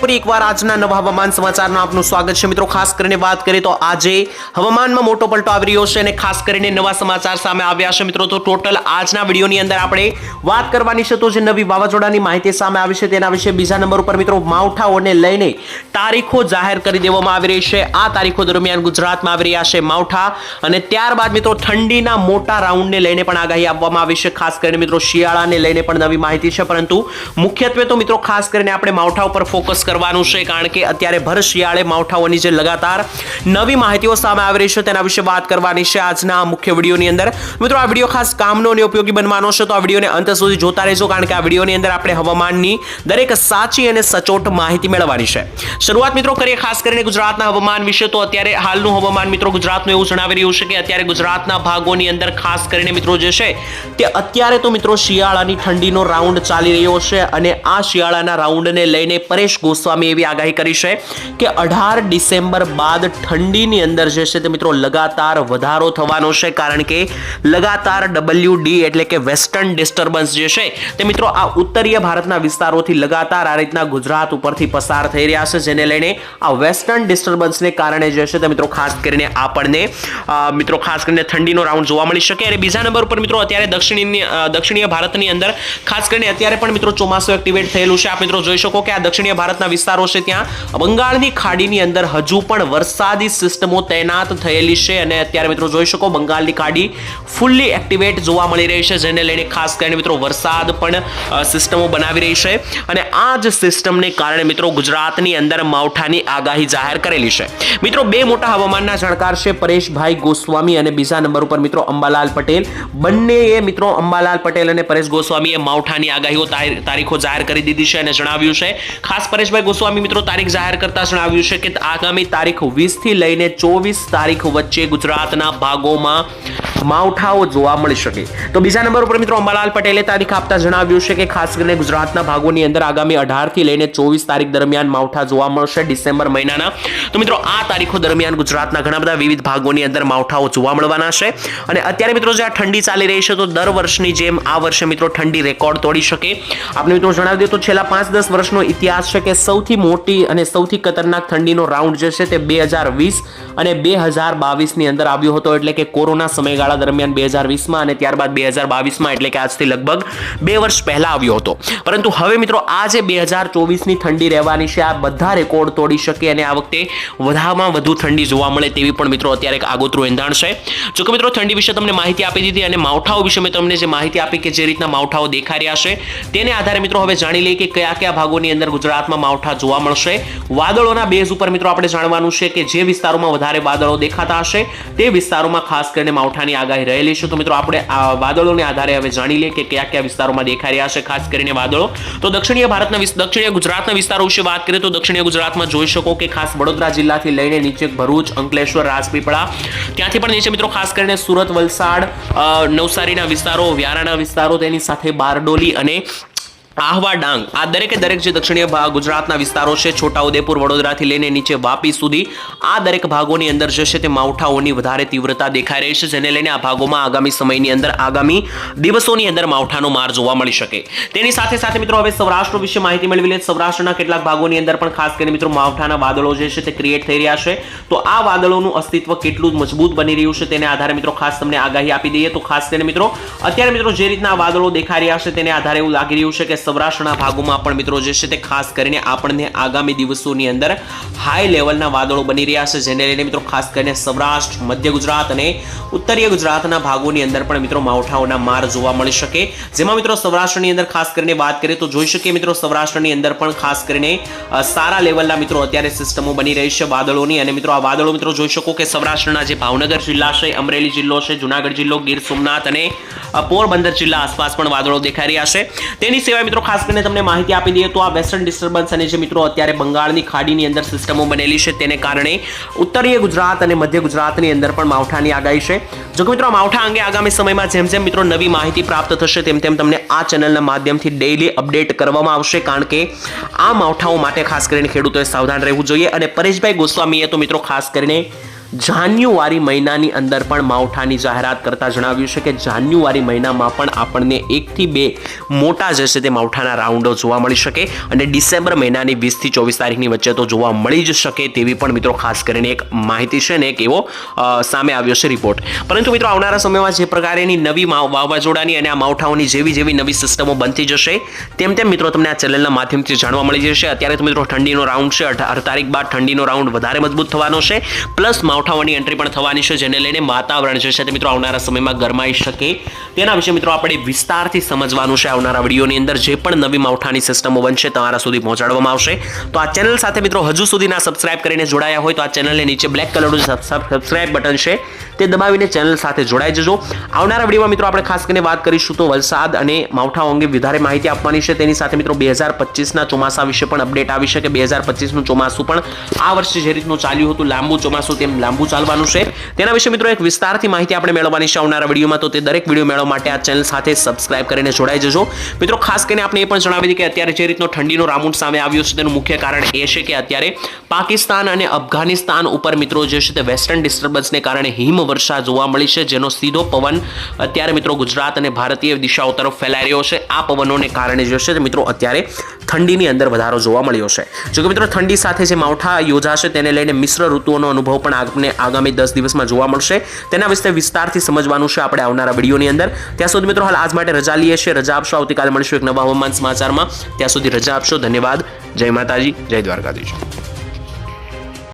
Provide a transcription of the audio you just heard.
ફરી એકવાર આજના નવા હવામાન સમાચારમાં આપનું સ્વાગત છે. મિત્રો, ખાસ કરીને વાત કરીએ તો આજે હવામાનમાં મોટો પલટો આવી રહ્યો છે અને ખાસ કરીને નવા સમાચાર સામે આવ્યા છે. મિત્રો, તો ટોટલ આજના વિડીયોની અંદર આપણે વાત કરવાની છે તો જે નવી વાવાઝોડાની માહિતી સામે આવી છે તેના વિશે બીજા નંબર ઉપર મિત્રો માવઠાઓને લઈને તારીખો જાહેર કરી દેવામાં આવી રહી છે. આ તારીખો દરમિયાન ગુજરાતમાં આવી રહ્યા છે માવઠા અને ત્યારબાદ મિત્રો ઠંડીના મોટા રાઉન્ડને લઈને પણ આગાહી આપવામાં આવી છે. ખાસ કરીને મિત્રો શિયાળાને લઈને પણ નવી માહિતી છે. પરંતુ મુખ્યત્વે તો મિત્રો ખાસ કરીને આપણે માવઠા ઉપર ફોકસ કરવાનું છે, કારણ કે અત્યારે ભર શિયાળે માવઠાઓની જે લગાતાર નવી માહિતીઓ સામે આવી રહી છે, તેના વિશે વાત કરવાની છે આજના મુખ્ય વિડીયોની અંદર. મિત્રો, આ વીડિયો ખાસ કામનો અને ઉપયોગી બનવાનો છે, તો આ વિડીયોને અંત સુધી જોતા રહેજો, કારણ કે આ વિડીયોની અંદર આપણે હવામાનની દરેક સાચી અને સચોટ માહિતી મેળવવાની છે. શરૂઆત મિત્રો કરીએ ખાસ કરીને ગુજરાતના હવામાન વિશે. તો અત્યારે હાલનું હવામાન મિત્રો ગુજરાતનું એવું જણાવી રહ્યું છે કે અત્યારે ગુજરાતના ભાગોની અંદર ખાસ કરીને મિત્રો જે છે, તે અત્યારે તો મિત્રો શિયાળાની ઠંડીનો રાઉન્ડ ચાલી રહ્યો છે અને આ શિયાળાના રાઉન્ડને લઈને પરેશ ગોસ્વામી એવી આગાહી કરી છે કે અઢાર ડિસેમ્બર બાદ ઠંડીની અંદર જે છે તે મિત્રો લગાતાર વધારો થવાનો છે, કારણ કે લગાતાર ડબલ્યુ ડી એટલે કે વેસ્ટર્ન ડિસ્ટર્બન્સ જે છે તે મિત્રો આ ઉત્તરીય ભારતના વિસ્તારોથી લગાતાર આ રીતના ગુજરાત ઉપરથી પસાર થઈ રહ્યા છે, જેને લઈને આ વેસ્ટર્ન ડિસ્ટર્બન્સને કારણે જે છે તે મિત્રો ખાસ કરીને આપણને મિત્રો ખાસ કરીને ઠંડીનો રાઉન્ડ જોવા મળી શકે. અને બીજા નંબર ઉપર મિત્રો અત્યારે દક્ષિણી દક્ષિણીય ભારતની અંદર ખાસ કરીને અત્યારે પણ મિત્રો ચોમાસું એક્ટિવેટ થયેલું છે. આપ મિત્રો જોઈ શકો કે આ દક્ષિણીય ભારતના વિસ્તારો છે ત્યાં. બંગાળની ખાડીની અંદર હજુ પણ વરસાદી સિસ્ટમો તૈનાત થયેલી છે અને અત્યારે મિત્રો જોઈ શકો બંગાળની ખાડી ફૂલ્લી એક્ટિવેટ જોવા મળી રહી છે, જેને લઈને ખાસ કરીને મિત્રો વરસાદ પણ સિસ્ટમો બનાવી રહી છે. અને આ જ સિસ્ટમને કારણે મિત્રો ગુજરાતની અંદર માવઠાની આગાહી જાહેર કરેલી છે. મિત્રો બે મોટા હવામાનના જાણકાર છે, પરેશભાઈ ગોસ્વામી અને બીજા નંબર ઉપર મિત્રો અંબાલાલ પટેલ. બંનેએ મિત્રો અંબાલાલ પટેલ અને પરેશ ગોસ્વામીએ માવઠાની આગાહીઓ તારીખો જાહેર કરી દીધી છે અને જણાવ્યું છે. ખાસ પરેશભાઈ ગોસ્વામી મિત્રો તારીખ જાહેર કરતા જણાવ્યું છે કે આગામી તારીખ 20 થી લઈને ચોવીસ તારીખ વચ્ચે ગુજરાતના ભાગોમાં માવઠાઓ જોવા મળી શકે. તો બીજા નંબર ઉપર મિત્રો અંબાલાલ પટેલે તારીખ આપતા જણાવ્યું છે કે ખાસ કરીને ગુજરાતના ભાગોની અંદર આગામી 18 થી લઈને ચોવીસ તારીખ દરમિયાન માવઠા જોવા મળશે ડિસેમ્બર મહિનાના. તો મિત્રો આ તારીખો દરમિયાન ગુજરાતના ઘણા બધા વિવિધ ભાગોની અંદર માવઠાઓ જોવા મળવાના છે. અને અત્યારે મિત્રો જે આ ઠંડી ચાલી રહી છે તો દર વર્ષની જેમ આ વર્ષે મિત્રો ઠંડી રેકોર્ડ તોડી શકે. આપણે મિત્રો જણાવી દઈએ તો છેલ્લા પાંચ દસ વર્ષનો ઇતિહાસ છે કે સૌથી મોટી અને સૌથી ખતરનાક ઠંડીનો રાઉન્ડ જે છે તે બે હજાર વીસ અને બે હજાર બાવીસની અંદર આવ્યો હતો. એટલે કે કોરોના સમયગાળા દરમિયાન બે હજાર વીસમાં અને ત્યારબાદ બે હજાર બાવીસમાં એટલે કે આજથી લગભગ બે વર્ષ પહેલાં આવ્યો હતો. પરંતુ હવે મિત્રો આ જે બે હજાર ચોવીસની ઠંડી રહેવાની છે, આ બધા રેકોર્ડ તોડી શકે અને આ વખતે વધારેમાં વધુ ઠંડી જોવા મળે તેવી પણ મિત્રો અત્યારે આગોતરું એંધાણ છે. જો કે મિત્રો ઠંડી વિશે તમને માહિતી આપી દીધી અને માવઠાઓ વિશે મેં તમને જે માહિતી આપી કે જે રીતના માવઠાઓ દેખાઈ રહ્યા છે, તેને આધારે મિત્રો હવે જાણી લઈએ કે કયા કયા ભાગોની અંદર ગુજરાતમાં માવઠા જોવા મળશે. વાદળોના બેઝ ઉપર મિત્રો આપણે જાણવાનું છે કે જે વિસ્તારોમાં વધારે વાદળો દેખાતા હશે, તે વિસ્તારોમાં ખાસ કરીને માવઠાની આગાહી રહેલી છે. તો મિત્રો આપણે આ વાદળોને આધારે હવે જાણી લઈએ કે કયા કયા વિસ્તારોમાં દેખાઈ રહ્યા છે ખાસ કરીને વાદળો. તો દક્ષિણીય ભારતના દક્ષિણીય ગુજરાતના વિસ્તારો વિશે વાત કરીએ તો દક્ષિણીય ગુજરાતમાં જોઈ શકો કે ખાસ વડોદરા જિલ્લાથી લઈને નીચે ભરૂચ, અંકલેશ્વર, રાજપીપળા, ત્યાંથી પણ નીચે મિત્રો ખાસ કરીને સુરત, વલસાડ નવસારીના વિસ્તારો, વ્યારાના વિસ્તારો તેની સાથે બારડોલી અને આહવા ડાંગ. આ દરેકે દરેક જે દક્ષિણીય ભાગ ગુજરાતના વિસ્તારો છે, છોટાઉદેપુર, વડોદરાથી લઈને નીચે વાપી સુધી, આ દરેક ભાગોની અંદર જે છે તે માવઠાઓની વધારે તીવ્રતા દેખાઈ રહી છે, જેને લઈને આ ભાગોમાં આગામી સમયની અંદર, આગામી દિવસોની અંદર માવઠાનો માર જોવા મળી શકે. તેની સાથે સાથે મિત્રો હવે સૌરાષ્ટ્ર વિશે માહિતી મેળવી લે સૌરાષ્ટ્રના કેટલાક ભાગોની અંદર પણ ખાસ કરીને મિત્રો માવઠાના વાદળો જે છે તે ક્રિએટ થઈ રહ્યા છે. તો આ વાદળોનું અસ્તિત્વ કેટલું મજબૂત બની રહ્યું છે તેને આધારે મિત્રો ખાસ તમને આગાહી આપી દઈએ. તો ખાસ કરીને મિત્રો, અત્યારે મિત્રો જે રીતના વાદળો દેખાઈ રહ્યા છે તેને આધારે એવું લાગી રહ્યું છે કે સૌરાષ્ટ્રના ભાગોમાં પણ મિત્રો જે છે તે ખાસ કરીને આપણને આગામી દિવસોની અંદર હાઈ લેવલના વાદળો બની રહ્યા છે. જેને લઈને મિત્રો ખાસ કરીને સૌરાષ્ટ્ર, મધ્ય ગુજરાત અને ઉત્તરીય ગુજરાતના ભાગોની અંદર પણ મિત્રો માવઠાઓના માર જોવા મળી શકે. જેમાં મિત્રો સૌરાષ્ટ્રની અંદર ખાસ કરીને વાત કરીએ તો જોઈ શકીએ મિત્રો સૌરાષ્ટ્રની અંદર પણ ખાસ કરીને સારા લેવલના મિત્રો અત્યારે સિસ્ટમો બની રહી છે વાદળોની. અને મિત્રો આ વાદળો મિત્રો જોઈ શકો કે સૌરાષ્ટ્રના જે ભાવનગર જિલ્લા છે, અમરેલી જિલ્લો છે, જુનાગઢ જિલ્લો, ગીર સોમનાથ અને પોરબંદર જિલ્લા આસપાસ પણ વાદળો દેખાઈ રહ્યા છે. તેની સિવાય મિત્રો ખાસ કરીને તમને માહિતી આપી દઈએ તો આ વેસ્ટર્ન ડિસ્ટર્બન્સ અને જે મિત્રો અત્યારે બંગાળની ખાડીની અંદર સિસ્ટમો બનેલી છે તેને કારણે ઉત્તરીય ગુજરાત અને મધ્ય ગુજરાતની અંદર પણ માવઠાની આગાહી છે. જો મિત્રો માવઠા અંગે આગામી સમયમાં જેમ જેમ મિત્રો નવી માહિતી પ્રાપ્ત થશે તેમ તેમ તમને આ ચેનલના માધ્યમથી ડેઇલી અપડેટ કરવામાં આવશે. કારણ કે આ માવઠાઓ માટે ખાસ કરીને ખેડૂતોએ સાવધાન રહેવું જોઈએ. અને પરેશભાઈ ગોસ્વામીએ તો મિત્રો ખાસ કરીને જાન્યુઆરી મહિનાની અંદર પણ માવઠાની જાહેરાત કરતા જણાવ્યું છે કે જાન્યુઆરી મહિનામાં પણ આપણને એકથી બે મોટા જે છે તે માવઠાના રાઉન્ડો જોવા મળી શકે અને ડિસેમ્બર મહિનાની વીસથી ચોવીસ તારીખની વચ્ચે તો જોવા મળી જ શકે તેવી પણ મિત્રો ખાસ કરીને એક માહિતી છે ને એક એવો સામે આવ્યો છે રિપોર્ટ. પરંતુ મિત્રો આવનારા સમયમાં જે પ્રકારેની નવી વાવાઝોડાની અને આ માવઠાઓની જેવી જેવી નવી સિસ્ટમો બનતી જશે, તેમ તેમ મિત્રો તમને આ ચેનલના માધ્યમથી જાણવા મળી જશે. અત્યારે તો મિત્રો ઠંડીનો રાઉન્ડ છે, અઢાર તારીખ બાદ ઠંડીનો રાઉન્ડ વધારે મજબૂત થવાનો છે. પ્લસ માવઠાઓની એન્ટ્રી પણ થવાની છે, જેને લઈને વાતાવરણ જે છે તે મિત્રો આવનારા સમયમાં ગરમાઈ શકે. તેના વિશે મિત્રો આપણે વિસ્તારથી સમજવાનું છે આવનારા વિડીયોની અંદર જે પણ નવી માવઠાની સિસ્ટમો બનશે તમારા સુધી પહોંચાડવામાં આવશે. તો આ ચેનલ સાથે મિત્રો હજુ સુધી ના સબસ્ક્રાઇબ કરીને જોડાયા હોય તો આ ચેનલને નીચે બ્લેક કલરનું સબસ્ક્રાઇબ બટન છે. તે દબાવીને ચેનલ સાથે જોડાઈ જજો. આવનારા વિડીયોમાં મિત્રો આપણે ખાસ કરીને વાત કરીશું તો વલસાડ અને માવઠાઓ અંગે વધારે માહિતી આપવાની છે. તેની સાથે મિત્રો બે હજાર પચીસના ચોમાસા વિશે પણ અપડેટ આવી શકે. બે હજાર પચીસનું ચોમાસું પણ આ વર્ષે જે રીતનું ચાલ્યું હતું, લાંબુ ચોમાસું તેમ લાંબુ ચાલવાનું છે. તેના વિશે મિત્રો એક વિસ્તારથી માહિતી આપણે મેળવવાની છે આવનારા વિડીયોમાં. તો તે દરેક વીડિયો મેળવવા માટે આ ચેનલ સાથે સબસ્ક્રાઇબ કરીને જોડાઈ જજો. મિત્રો ખાસ કરીને આપણે એ પણ જણાવી દીધી કે અત્યારે જે રીતનો ઠંડીનો રાઉન્ડ સામે આવ્યો છે, તેનું મુખ્ય કારણ એ છે કે અત્યારે પાકિસ્તાન અને અફઘાનિસ્તાન ઉપર મિત્રો જે છે તે વેસ્ટર્ન ડિસ્ટર્બન્સને કારણે હિમવર્ષા જોવા મળી છે, જેનો સીધો પવન અત્યારે મિત્રો ગુજરાત અને ભારતીય દિશાઓ તરફ ફેલાઈ રહ્યો છે. આ પવનોને કારણે જે છે મિત્રો અત્યારે ઠંડીની અંદર વધારો જોવા મળ્યો છે. જો કે મિત્રો, ઠંડી સાથે જે માવઠા યોજાશે તેને લઈને મિશ્ર ઋતુઓનો અનુભવ પણ આપને આગામી દસ દિવસમાં જોવા મળશે. તેના વિશે વિસ્તારથી સમજવાનું છે આપણે આવનારા વિડીયોની અંદર. ત્યાં સુધી મિત્રો, હાલ આજ માટે રજા લઈએ છીએ. રજા આપશો. આવતીકાલે મળીશું એક નવા હવામાન સમાચારમાં. ત્યાં સુધી રજા આપશો. ધન્યવાદ. જય માતાજી. જય દ્વારકાધીશ.